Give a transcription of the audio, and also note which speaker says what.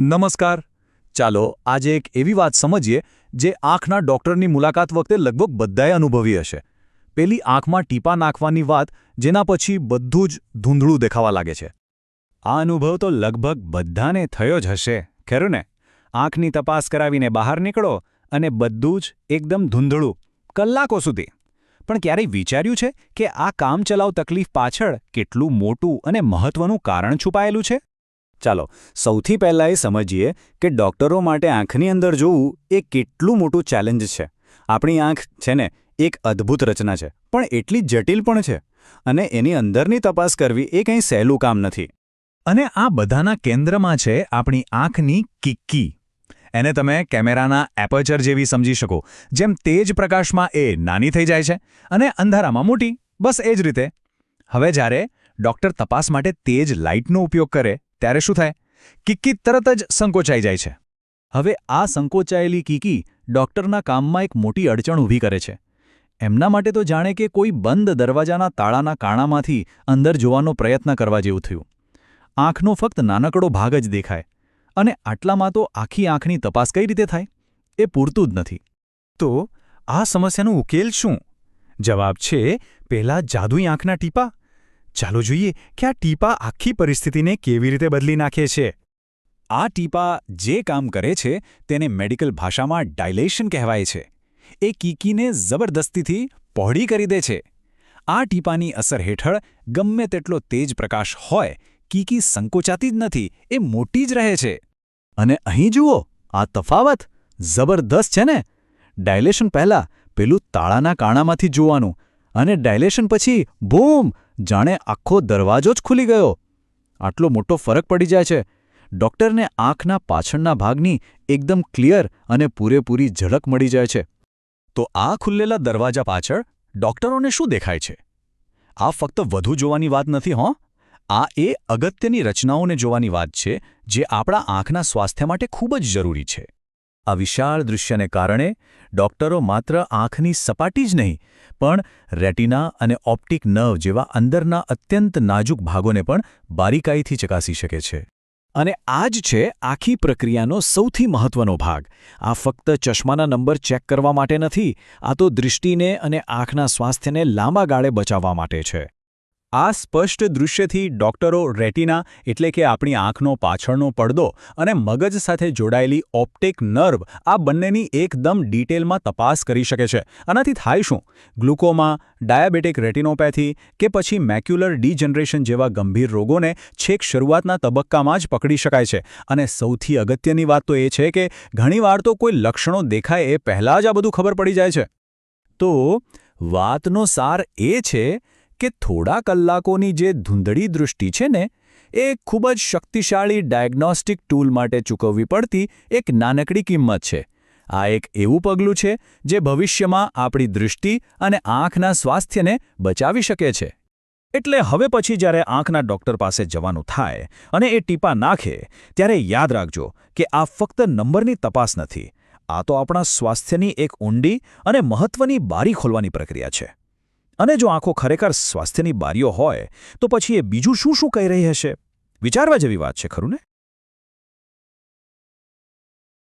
Speaker 1: નમસ્કાર. ચાલો આજે એક એવી વાત સમજીએ જે આંખના ડૉક્ટરની મુલાકાત વખતે લગભગ બધાએ અનુભવી હશે. પેલી આંખમાં ટીપા નાખવાની વાત જેના પછી બધું જ ધૂંધળું દેખાવા લાગે છે.
Speaker 2: આ અનુભવ તો લગભગ બધાને થયો જ હશે, ખરું ને? આંખની તપાસ કરાવીને બહાર નીકળો અને બધું જ એકદમ ધૂંધળું, કલાકો સુધી. પણ ક્યારેય વિચાર્યું છે કે આ કામચલાઉ તકલીફ પાછળ કેટલું મોટું અને મહત્વનું કારણ છુપાયેલું છે? ચાલો, સૌથી પહેલાં એ સમજીએ કે ડૉક્ટરો માટે આંખની અંદર જોવું એ કેટલું મોટું ચેલેન્જ છે. આપણી આંખ છે ને, એક અદ્ભુત રચના છે, પણ એટલી જટિલ પણ છે. અને એની અંદરની તપાસ કરવી એ કંઈ સહેલું કામ નથી.
Speaker 1: અને આ બધાના કેન્દ્રમાં છે આપણી આંખની કિક્કી. એને તમે કેમેરાના એપર્ચર જેવી સમજી શકો, જેમ તેજ પ્રકાશમાં એ નાની થઈ જાય છે અને અંધારામાં મોટી, બસ એ જ રીતે. હવે જ્યારે ડૉક્ટર તપાસ માટે તેજ લાઇટનો ઉપયોગ કરે ત્યારે શું થાય? કિક્કી તરત જ સંકોચાઈ જાય છે.
Speaker 2: હવે આ સંકોચાયેલી કીકી ડૉક્ટરના કામમાં એક મોટી અડચણ ઊભી કરે છે. એમના માટે તો જાણે કે કોઈ બંધ દરવાજાના તાળાના કાણામાંથી અંદર જોવાનો પ્રયત્ન કરવા જેવું થયું. આંખનો ફક્ત નાનકડો ભાગ જ દેખાય. અને આટલામાં તો આખી આંખની તપાસ કઈ રીતે થાય? એ પૂરતું જ નથી.
Speaker 1: તો આ સમસ્યાનો ઉકેલ શું? જવાબ છે, પહેલાં જાદુઈ આંખના ટીપા ચાલો જોઈએ કે આ ટીપા આખી પરિસ્થિતિને કેવી રીતે બદલી નાખે છે.
Speaker 2: આ ટીપા જે કામ કરે છે તેને મેડિકલ ભાષામાં ડાયલેશન કહેવાય છે. એ કીકીને જબરદસ્તીથી પહોળી કરી દે છે. આ ટીપાની અસર હેઠળ ગમે તેટલો તેજ પ્રકાશ હોય, કીકી સંકોચાતી જ નથી, એ મોટી જ રહે છે. અને અહીં જુઓ, આ તફાવત જબરદસ્ત છે ને? ડાયલેશન પહેલાં પેલું તાળાના કાણામાંથી જોવાનું અને ડાયલેશન પછી બૂમ જાણે આખો દરવાજો જ ખુલી ગયો. આટલો મોટો ફરક પડી જાય છે. ડૉક્ટરને આંખના પાછળના ભાગની એકદમ ક્લિયર અને પૂરેપૂરી ઝડક મળી જાય છે.
Speaker 1: તો આ ખુલ્લેલા દરવાજા પાછળ ડૉક્ટરોને શું દેખાય છે?
Speaker 2: આ ફક્ત વધુ જોવાની વાત નથી, હોં. આ એ અગત્યની રચનાઓને જોવાની વાત છે, જે આપણા આંખના સ્વાસ્થ્ય માટે ખૂબ જ જરૂરી છે. આ વિશાળ દૃશ્યને કારણે ડૉક્ટરો માત્ર આંખની સપાટી જ નહીં, પણ રેટિના અને ઓપ્ટિક નર્વ જેવા અંદરના અત્યંત નાજુક ભાગોને પણ બારીકાઈથી ચકાસી શકે છે. અને આ જ છે આખી પ્રક્રિયાનો સૌથી મહત્વનો ભાગ. આ ફક્ત ચશ્માના નંબર ચેક કરવા માટે નથી, આ તો દૃષ્ટિને અને આંખના સ્વાસ્થ્યને લાંબા ગાળે બચાવવા માટે છે. આ સ્પષ્ટ દૃશ્યથી ડોક્ટરો રેટિના, એટલે કે આપણી આંખનો પાછળનો પડદો અને મગજ સાથે જોડાયેલી ઓપ્ટિક નર્વ આ બંનેની એકદમ ડિટેલમાં તપાસ કરી શકે છે. આનાથી થાય શું? ગ્લુકોમા, ડાયાબેટિક રેટિનોપેથી કે પછી મેક્યુલર ડીજનરેશન જેવા ગંભીર રોગોને છેક શરૂઆતના તબક્કામાં જ પકડી શકાય છે. અને સૌથી અગત્યની વાત તો એ છે કે ઘણીવાર તો કોઈ લક્ષણો દેખાય એ પહેલાં જ આ બધું ખબર પડી જાય છે. તો, વાતનો સાર એ છે કે થોડા કલાકોની જે ધૂંધળી દૃષ્ટિ છે ને, એ ખૂબ જ શક્તિશાળી ડાયગ્નોસ્ટિક ટૂલ માટે ચૂકવવી પડતી એક નાનકડી કિંમત છે. આ એક એવું પગલું છે જે ભવિષ્યમાં આપણી દૃષ્ટિ અને આંખના સ્વાસ્થ્યને બચાવી શકે છે. એટલે હવે પછી જ્યારે આંખના ડૉક્ટર પાસે જવાનું થાય અને એ ટીપા નાખે, ત્યારે યાદ રાખજો કે આ ફક્ત નંબરની તપાસ નથી. આ તો આપણા સ્વાસ્થ્યની એક ઊંડી અને મહત્વની બારી ખોલવાની પ્રક્રિયા છે. અને જો આંખો ખરેખર સ્વાસ્થ્યની બારીઓ હોય, તો પછી એ બીજું શું શું કહી રહી હશે? વિચારવા જેવી વાત છે, ખરું ને?